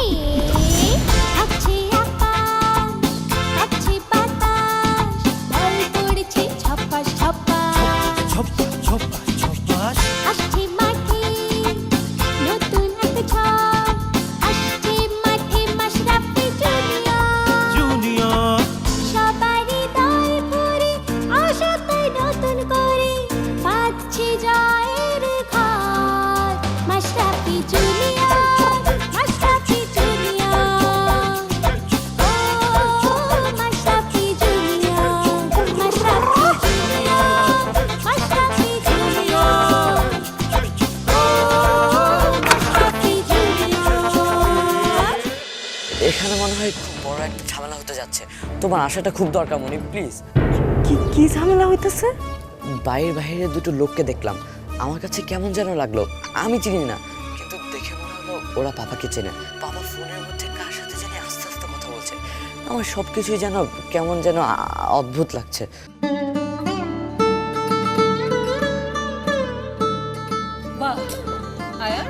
Hey. তোমার আসাটা খুব দরকার মনি প্লিজ। কি কি ঝামেলা হইতেছে? বাইরে বাইরে দুটো লোককে দেখলাম। আমার কাছে কেমন যেন লাগল আমি চিনি না। কিন্তু দেখে মনে হলো ওরা পাপাকে চেনে। বাবা ফোনের মধ্যে কার সাথে জানি আস্তে আস্তে কথা বলছে। আমার সব কিছুই যেন কেমন যেন অদ্ভুত লাগছে। বাহ আয়ান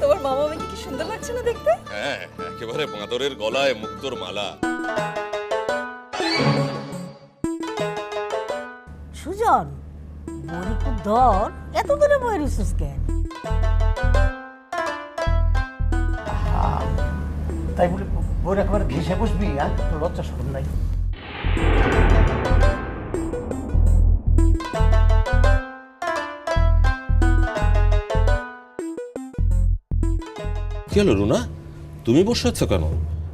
তোমার মামা কি সুন্দর লাগছে না দেখতে? হ্যাঁ একেবারে বাঁদরের গলায় মুক্তোর মালা। সুজন বড় একটু দর এত দূরে বই রিসুস কেন? তাই বলে বইয়ের একেবারে ঘেসে বসবি আর তোর লজ্জা শরম নাই। কি হলো রুনা? তুমি বসে আছো কেন?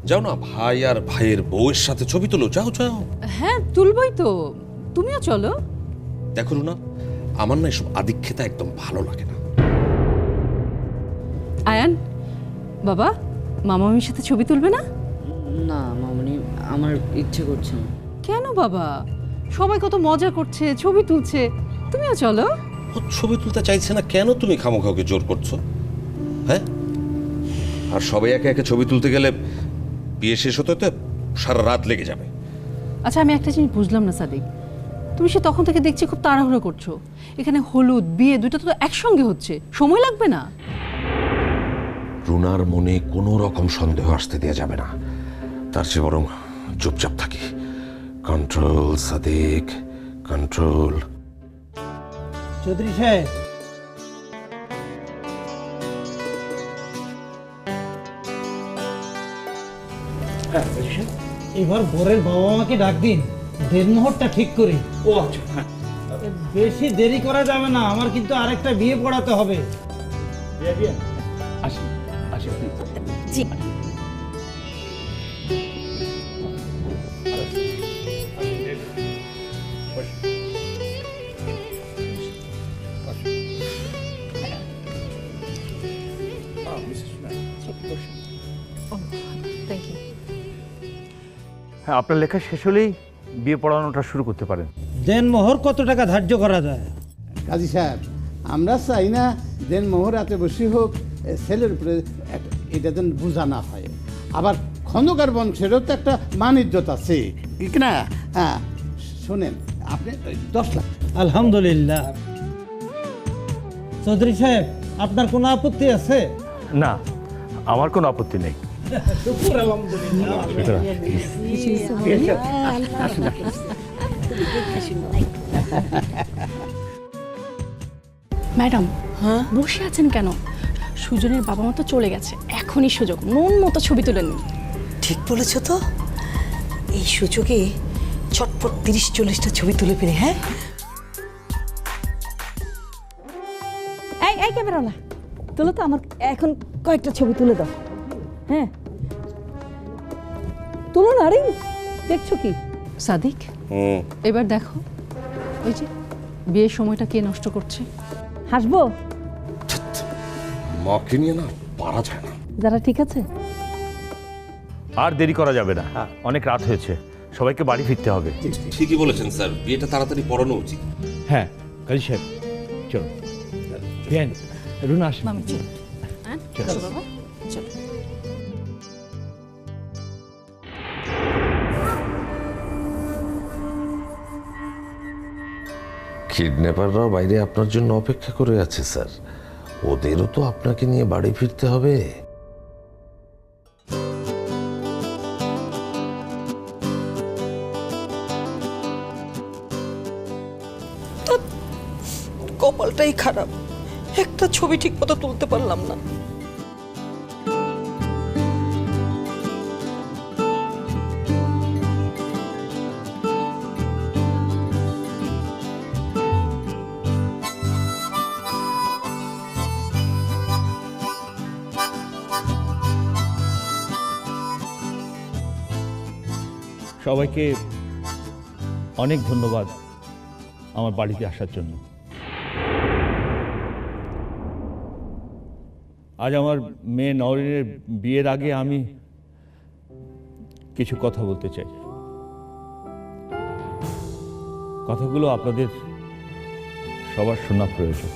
যাও না ভাই আর ভাইয়ের বউয়ের সাথে ছবি তোলো যাও যাও। হ্যাঁ তুলবই তো। তুমিও চলো। দেখো রুনা আমার না এসব আদিক্ষেতা একদম ভালো লাগে না। আয়ান বাবা মামা মামির সাথে ছবি তুলবে না? না মামনি আমার ইচ্ছে করছে না। কেন বাবা? সবাই কত মজা করছে ছবি তুলছে। তুমিও চলো। ও ছবি তুলতে চাইছে না কেন তুমি খামোখাওকে জোর করছ? হ্যাঁ? আর সবাই একে একে ছবি তুলতে গেলে বিয়ে শেষ হতে হতে সারা রাত লেগে যাবে। আচ্ছা আমি একটা জিনিস বুঝলাম না সাদিক। তুমি সে তখন থেকে দেখছি খুব তাড়াহুড়ো করছ। এখানে হলুদ বিয়ে দুটো তো একসঙ্গে হচ্ছে। সময় লাগবে না। রুনার মনে কোনো রকম সন্দেহ আসতে দেওয়া যাবে না। তার চেয়ে বরং চুপচাপ থাকি। Control Sadiq control. চৌধুরী সাহেব। এবার বরের বাবা মাকে ডাক দিন। দেড়মোহরটা ঠিক করি। ও আচ্ছা হ্যাঁ। বেশি দেরি করা যাবে না আমার কিন্তু আরেকটা বিয়ে পড়াতে হবে। আসি আসি জি। হ্যাঁ আপনার লেখা শেষ হলেই বিয়ে পড়ানোটা শুরু করতে পারেন। দেনমোহর কত টাকা ধার্য করা যায়? কাজী সাহেব আমরা চাই না দেন মোহর এত বেশি হোক ছেলের উপরে এটা যেন বোঝা না হয়। আবার খন্দকার বংশেরও তো একটা মানিজ্যত আছে। ঠিক না? হ্যাঁ শোনেন আপনি দশ লাখ আলহামদুলিল্লাহ। চৌধুরী সাহেব আপনার কোনো আপত্তি আছে? না আমার কোনো আপত্তি নেই। ম্যাডাম হ্যাঁ? বসে আছেন কেন? সুজনের বাবা মা তো চলে গেছে এখনই সুযোগ মন মতো ছবি তুলে নিন। ঠিক বলেছ তো। এই সুযোগে চটপট তিরিশ চল্লিশটা ছবি তুলে ফেলে হ্যাঁ? এই এই ক্যামেরা না তুলো তো আমার এখন কয়েকটা ছবি তুলে দাও। হ্যাঁ? তুলো না রে দেখছ কি? সাদিক এবার দেখো ওই যে বিয়ের সময়টা কে নষ্ট করছে। হাসবো? মাকে নিয়ে না পারা যায় না। যারা ঠিক আছে? আর দেরি করা যাবে না। অনেক রাত হয়েছে সবাইকে বাড়ি ফিরতে হবে। ঠিকই বলেছেন স্যার বিয়েটা তাড়াতাড়ি পড়ানো উচিত। হ্যাঁ কাজী সাহেব চলো বিয়ান রুনা আসেন। চলো হ্যাঁ চলো বাবা। কিডন্যাপাররাও বাইরে আপনার জন্য অপেক্ষা করে আছে, স্যার। ওদেরও তো আপনাকে নিয়ে বাড়ি ফিরতে হবে। সবাইকে অনেক ধন্যবাদ আমার বাড়িতে আসার জন্য। আজ আমার মেয়ে নরিনের বিয়ের আগে আমি কিছু কথা বলতে চাই। কথাগুলো আপনাদের সবার শোনা প্রয়োজন।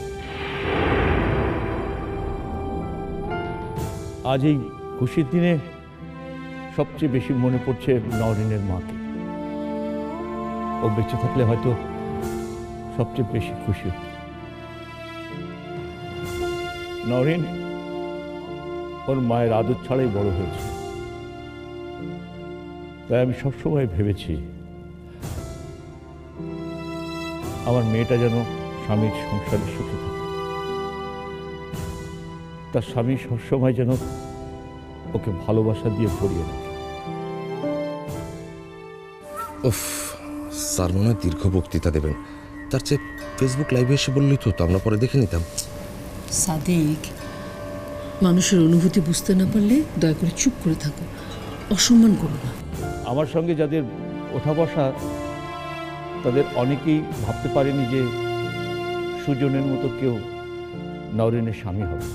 আজ এই খুশির দিনে সবচেয়ে বেশি মনে পড়ছে নরিনের মাকে। ও বেঁচে থাকলে হয়তো সবচেয়ে বেশি খুশি হতো। নরিন ওর মায়ের আদর ছাড়াই বড় হয়েছে। তাই আমি সবসময় ভেবেছি আমার মেয়েটা যেন স্বামীর সংসারে সুখে থাকে। তার স্বামী সবসময় যেন ওকে ভালোবাসা দিয়ে ভরিয়ে রাখে। উফ স্যার মনে হয় দীর্ঘ বক্তৃতা দেবেন। তার চেয়ে ফেসবুক লাইভে এসে বললেই তো আমরা পরে দেখে নিতাম। সাদিক মানুষের অনুভূতি বুঝতে না পারলে দয়া করে চুপ করে থাকো। অসম্মান করো না। আমার সঙ্গে যাদের ওঠা বসা তাদের অনেকেই ভাবতে পারেনি যে সুজনের মতো কেউ নরেনের স্বামী হবে।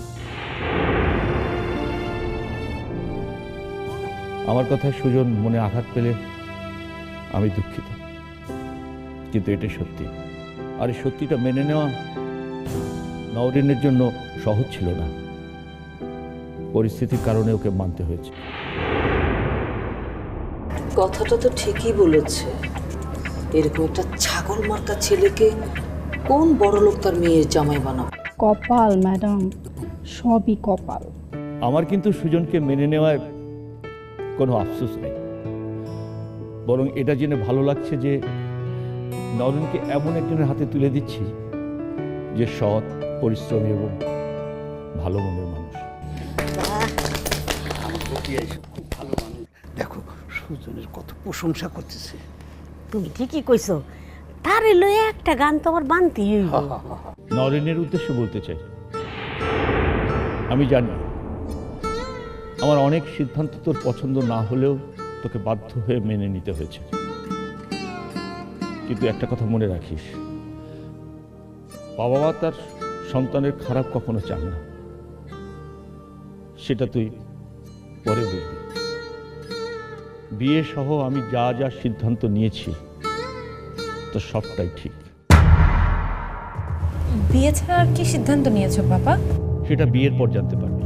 আমার কথায় সুজন মনে আঘাত পেলে আমি দুঃখিত। কিন্তু এটা সত্যি। আর এই সত্যিটা মেনে নেওয়া নওরিনের জন্য সহজ ছিল না। পরিস্থিতির কারণে ওকে মানতে হয়েছে। কথাটা তো ঠিকই বলেছে। এরকম একটা ছাগল মার্কা ছেলেকে কোন বড় লোক তার মেয়ের জামাই বানাবে? কপাল ম্যাডাম সবই কপাল। আমার কিন্তু সুজনকে মেনে নেওয়ার কোনো আফসোস নেই। বরং এটা জেনে ভালো লাগছে যে নরেনকে এমন একজনের হাতে তুলে দিচ্ছি যে সৎ পরিশ্রমী এবং ভালো মনের মানুষ। দেখো সুজনের কত প্রশংসা করতেছে। তুমি ঠিকই কইছো তার লয়ে একটা গান তো আমার বানতেই হইব। নরেনের উদ্দেশ্যে বলতে চাই আমি জানি আমার অনেক সিদ্ধান্ত তোর পছন্দ না হলেও তোকে বাধ্য হয়ে মেনে নিতে হয়েছে। কিন্তু একটা কথা মনে রাখিস বাবা মা তার সন্তানের খারাপ কখনো চান না। সেটা তুই পরে বুঝবি বিয়ে সহ আমি যা যা সিদ্ধান্ত নিয়েছি তো সবটাই ঠিক। বিয়ে ছাড়া আর কি সিদ্ধান্ত নিয়েছো বাবা? সেটা বিয়ের পর জানতে পারবি।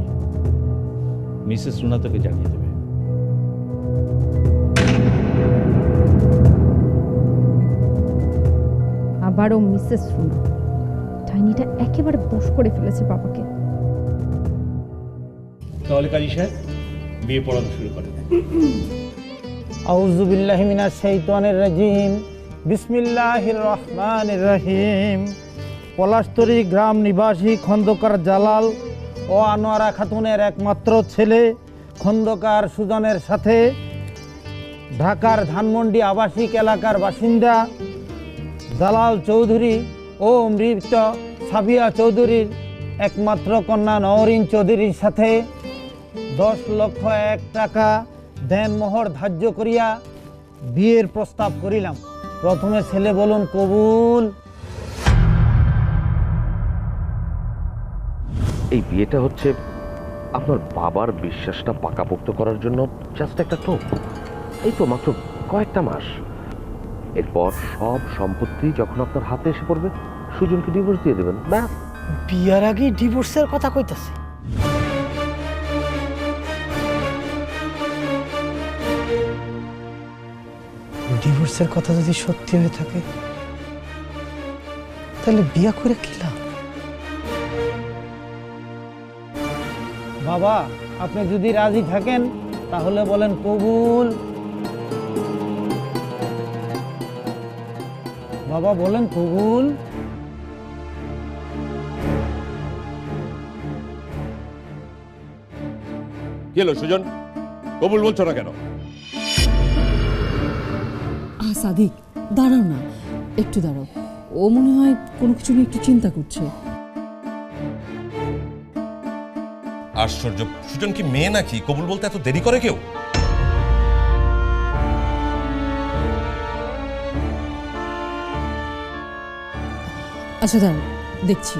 মিসেস রুনা তোকে জানিয়ে দেবে। আবারও মিসেস রুনা। ডাইনিটা একেবারে বশ করে ফেলেছে বাবাকে। তাহলে কাজী সাহেব বিয়ে পড়ানো শুরু করেন আউজুবিল্লাহ মিনাশ শাইতানির রাজিম বিসমিল্লাহির রহমানির রহিম। পলাশতরী গ্রাম নিবাসী খন্দকার জালাল ও আনোয়ারা খাতুনের একমাত্র ছেলে খন্দকার সুজনের সাথে ঢাকার ধানমন্ডি আবাসিক এলাকার বাসিন্দা জালাল চৌধুরী ও মৃত সাবিয়া চৌধুরীর একমাত্র কন্যা নওরিন চৌধুরীর সাথে দশ লক্ষ এক টাকা দেনমোহর ধার্য করিয়া বিয়ের প্রস্তাব করিলাম। প্রথমে ছেলে বলুন কবুল। এই বিয়েটা হচ্ছে আপনার বাবার বিশ্বাসটা পাকাপোক্ত করার জন্য জাস্ট একটা টোপ। এই তো মাত্র কয়েকটা মাস। এরপর সব সম্পত্তি যখন আপনার হাতে এসে পড়বে সুজনকে ডিভোর্স দিয়ে দেবেন। ব্যাস। বিয়ার আগে ডিভোর্সের কথা কইতাছে। ডিভোর্সের কথা যদি সত্যি হয়ে থাকে তাহলে বিয়ে করে কি লাভ? বাবা আপনি যদি রাজি থাকেন তাহলে বলেন কবুল। বাবা বলেন খুগুল কি সুজন? কবুল বলছো না কেন? সাদিক দাঁড়াও না একটু দাঁড়াও। ও মনে হয় কোনো কিছু নিয়ে একটু চিন্তা করছে। আশ্চর্য সুজন কি মেয়ে নাকি? কবুল বলতে এত দেরি করে কেউ? আচ্ছা দাঁড়াও দেখছি।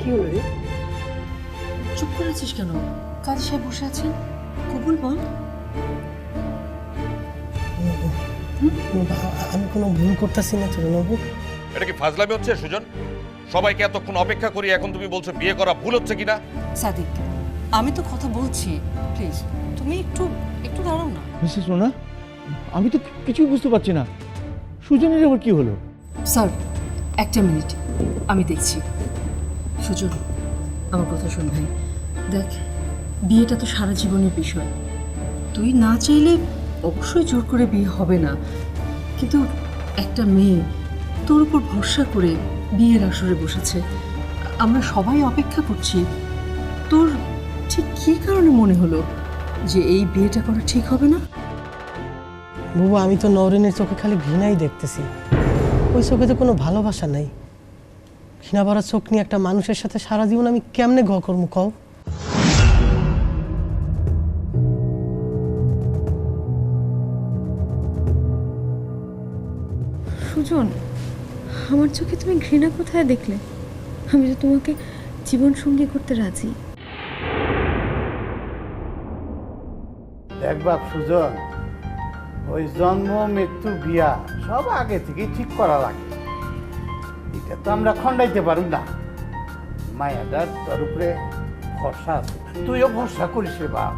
কি হলো রে? চুপ করে আছিস কেন? কাজী সাহেব বসে আছেন? কবুল বল। আমি কোনো ভুল করতেছি না তরুণবাবু এটা কি ফাজলামি হচ্ছে সুজন? সবাইকে এতক্ষণ অপেক্ষা করি এখন তুমি বলছো বিয়ে করা ভুল হচ্ছে কিনা? সাদিক আমি তো কথা বলছি প্লিজ তুমি একটু একটু দাঁড়াও না। মিসেস সোনা আমি তো কিছুই বুঝতে পারছি না। সুজনের আবার কি হলো? স্যার একটা মিনিট আমি দেখছি। সুজন আমার কথা শোন ভাই। দেখ বিয়েটা তো সারা জীবনের বিষয়। তুই না চাইলে অবশ্যই জোর করে বিয়ে হবে না। কিন্তু একটা মেয়ে তোর উপর ভরসা করে বিয়ের আসরে বসেছে। আমরা সবাই অপেক্ষা করছি ঠিক কী কারণে মনে হলো যে এই বিয়েটা করা ঠিক হবে না? বাবু আমি তো নরেনের চোখে খালি ঘৃণাই দেখতেছি। ওই চোখে তো কোনো ভালোবাসা নাই। ঘৃণা ভরা চোখ নিয়ে একটা মানুষের সাথে সারা জীবন আমি কেমনে ঘ করব কও? সুজন আমার চোখে তুমি ঘৃণা কোথায় দেখলে? আমি তো তোমাকে জীবন সঙ্গী করতে রাজি। বাপ সুজন, ওই জন্ম, মৃত্যু, বিয়া, সব আগে থেকেই ঠিক করা লাগে। এটা তো আমরা খণ্ডাইতে পারব না। মায়াদার তোর উপরে ভরসা তুইও ভরসা করিস রে বাপ।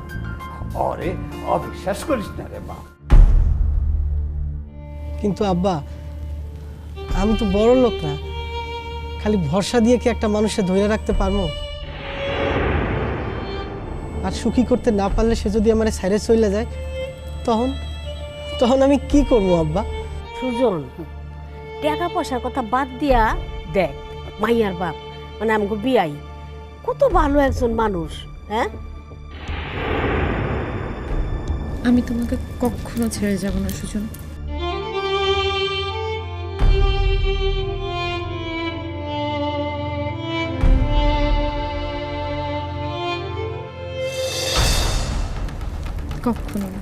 অরে, অবিশ্বাস করিস না রে বাপ। কিন্তু আব্বা, আমি তো বড় লোক না। খালি ভরসা দিয়ে কি একটা মানুষে ধরে রাখতে পারব? আর সুখী করতে না পারলে সে যদি আমার সাইডে চলে যায় তখন তখন আমি কি করব আব্বা? সুজন টাকা পয়সার কথা বাদ দিয়া দেখ মাইয়ার বাপ মানে আমাকে বিয়াই কত ভালো একজন মানুষ হ্যাঁ? আমি তোমাকে কখনো ছেড়ে যাব না সুজন। কখনো না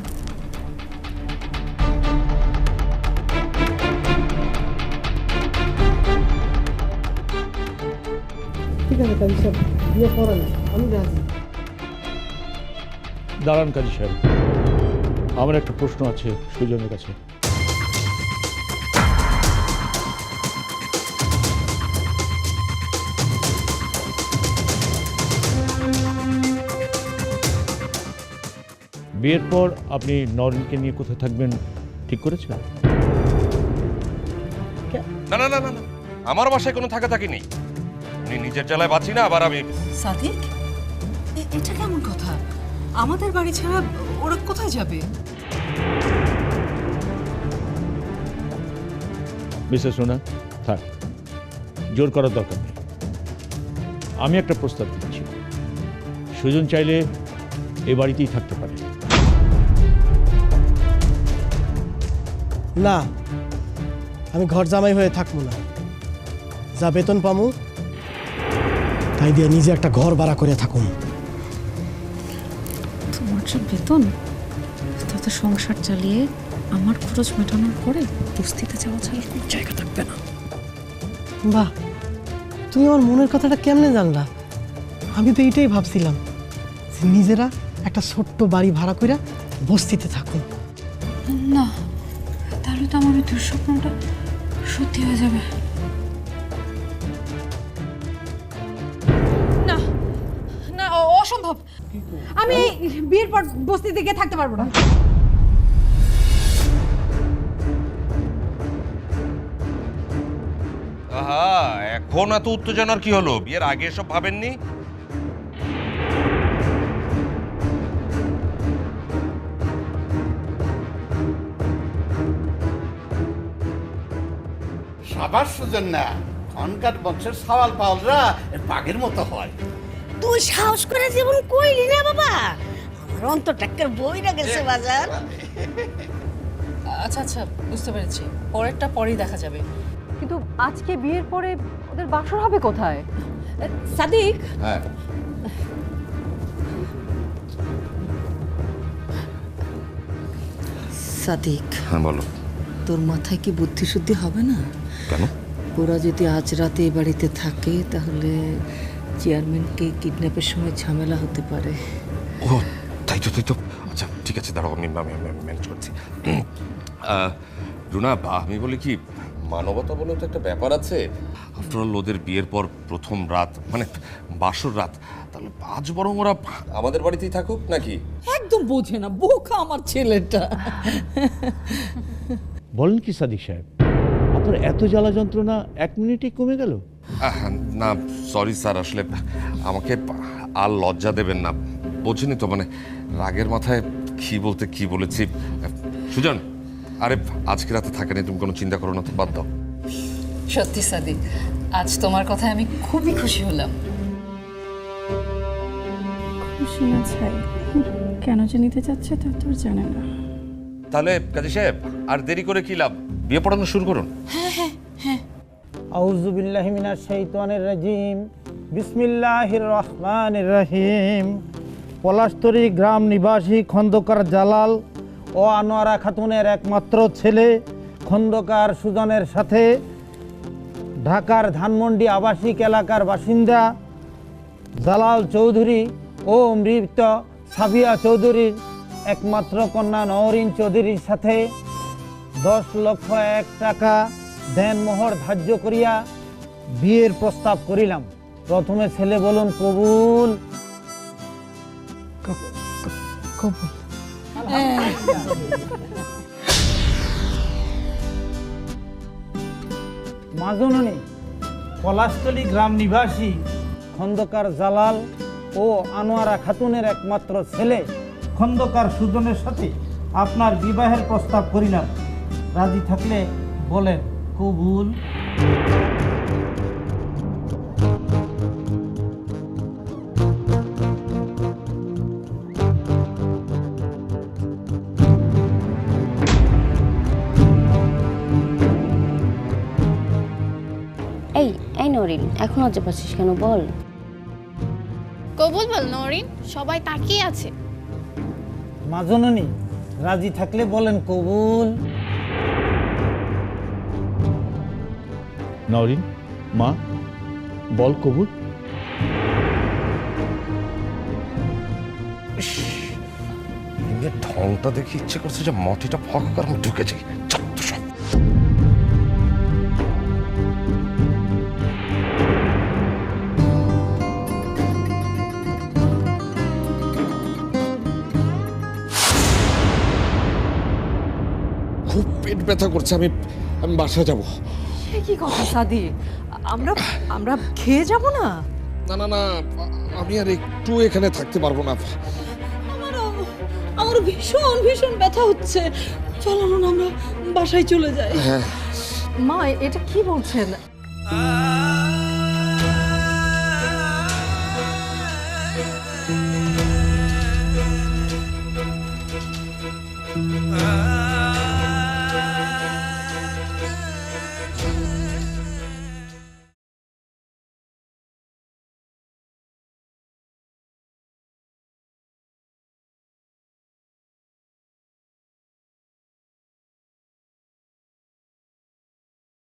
ঠিক আছে কাজী সাহেব বিয়ে করেন আমি রাজি দাঁড়ান কাজী সাহেব আমার একটা প্রশ্ন আছে সুজনের কাছে বিয়ের পর আপনি নরেনকে নিয়ে কোথায় থাকবেন ঠিক করেছেন না না না না না। আমার বাসায় কোনো থাকা থাকি নেই। উনি নিজের জেলায় বাঁচি না আবার আমি সাদিক এটা কেমন কথা? আমাদের বাড়ি ছাড়া ওরা কোথায় যাবে? মিসেস সোনা থাক। জোর করার দরকার নেই। আমি একটা প্রস্তাব দিচ্ছি। সুজন চাইলে এ বাড়িতেই থাকতে পারে। না আমি ঘর জামাই হয়ে থাকব না। যা বেতন পামু তাই দিয়ে নিজে একটা ঘর ভাড়া করে থাকুন। তোমার যে বেতন তাতে সংসার চালিয়ে আমার খরচ মেটানোর পরে বস্তিতে যাওয়া ছাড়া কোনো জায়গা থাকবে না। বাহ তুমি আমার মনের কথাটা কেমনে জানলা? আমি তো এইটাই ভাবছিলাম যে নিজেরা একটা ছোট্ট বাড়ি ভাড়া করে বস্তিতে থাকুন। না তাহলে তো আমার ওই দুঃস্বপ্নটা সত্যি হয়ে যাবে। না না অসম্ভব। আমি বিয়ের পর বস্তিতে গিয়ে থাকতে পারব না। এখন এত উত্তেজনার কি হলো? বিয়ের আগে এসব ভাবেননি? বাবার সুজন না। খনকার বংশের সাওয়াল পাওয়ালরা বাঘের মতো হয়। তুই সাহস করে জীবন কইলি না বাবা? আমার অন্তরটাকের বইরা গেছে বাজার আচ্ছা আচ্ছা বুঝতে পেরেছি। পরেরটা পরেই দেখা যাবে। কিন্তু আজকে বিয়ের পরে ওদের বাসর হবে কোথায়? সাদিক? হ্যাঁ। সাদিক হ্যাঁ বলো। তোর মাথায় কি বুদ্ধি শুদ্ধি হবে না? কেন? ওরা যদি আজ রাতে এ বাড়িতে থাকে তাহলে চেয়ারম্যানকে কিডন্যাপের সময় ঝামেলা হতে পারে। ও তাই তো তাই তো। আচ্ছা ঠিক আছে দাঁড়াও আমি আমি ম্যানেজ করছি। রুনা আমি বলি কি মানবতা বলে তো একটা ব্যাপার আছে? আফটার অল ওদের বিয়ের পর প্রথম রাত মানে বাসর রাত তাহলে আজ বরং ওরা আমাদের বাড়িতেই থাকুক নাকি? একদম বোঝে না বোকা আমার ছেলেটা। বলেন কি সাদিক সাহেব আপনার এত জ্বালা যন্ত্রণা এক মিনিটেই কমে গেল? না সরি স্যার আসলে আমাকে আর লজ্জা দেবেন না। বোঝেনি তো মানে রাগের মাথায় কি বলতে কি বলেছি। সুজন আরে আজকে রাতে থাকে থাকেনি তুমি কোনো চিন্তা করো না তো বাদ দাও। সত্যি সাদিক আজ তোমার কথায় আমি খুবই খুশি হলাম। খুশি না ছাই কেন যে নিতে চাচ্ছে তা তোর জানে না। তাহলে কাজী সাহেব আর দেরি করে কি লাভ? বিয়ে পড়ানো শুরু করুন। আউজুবিল্লাহিমিনার শৈতানের রাজিম। বিসমিল্লাহির রহমানির রহিম। পলাশতরী গ্রাম নিবাসী খন্দকার জালাল ও আনোয়ারা খাতুনের একমাত্র ছেলে খন্দকার সুজনের সাথে ঢাকার ধানমন্ডি আবাসিক এলাকার বাসিন্দা জালাল চৌধুরী ও মৃত সাবিয়া চৌধুরীর একমাত্র কন্যা নওরিন চৌধুরীর সাথে দশ লক্ষ এক টাকা দেনমোহর ধার্য করিয়া বিয়ের প্রস্তাব করিলাম। প্রথমে ছেলে বলুন কবুল। মাজননী পলাশতলী গ্রাম নিবাসী। খন্দকার জালাল ও আনোয়ারা খাতুনের একমাত্র ছেলে খন্দকার সুজনের সাথে আপনার বিবাহের প্রস্তাব করিলাম। রাজি থাকলে বলেন কবুল। এই এই নরিন এখন লজ্জা পাচ্ছিস কেন বল। কবুল বল নরিন সবাই তাকিয়ে আছে। মাজননী রাজি থাকলে বলেন কবুল। নরিন মা বল কবুল। ঠংটা ঢংটা দেখে ইচ্ছে করছে যে মটিটা ফক করে আমি ঢুকে যাই ব্যথা করছে আমি আমি বাসা যাব। কি কথা সাদিক আমরা আমরা খেয়ে যাব না? না না না আমি আর একটু এখানে থাকতে পারব না। আমার ভীষণ ভীষণ ব্যথা হচ্ছে। চলো না আমরা বাসায় চলে যাই। হ্যাঁ। মা এটা কি বলছেন?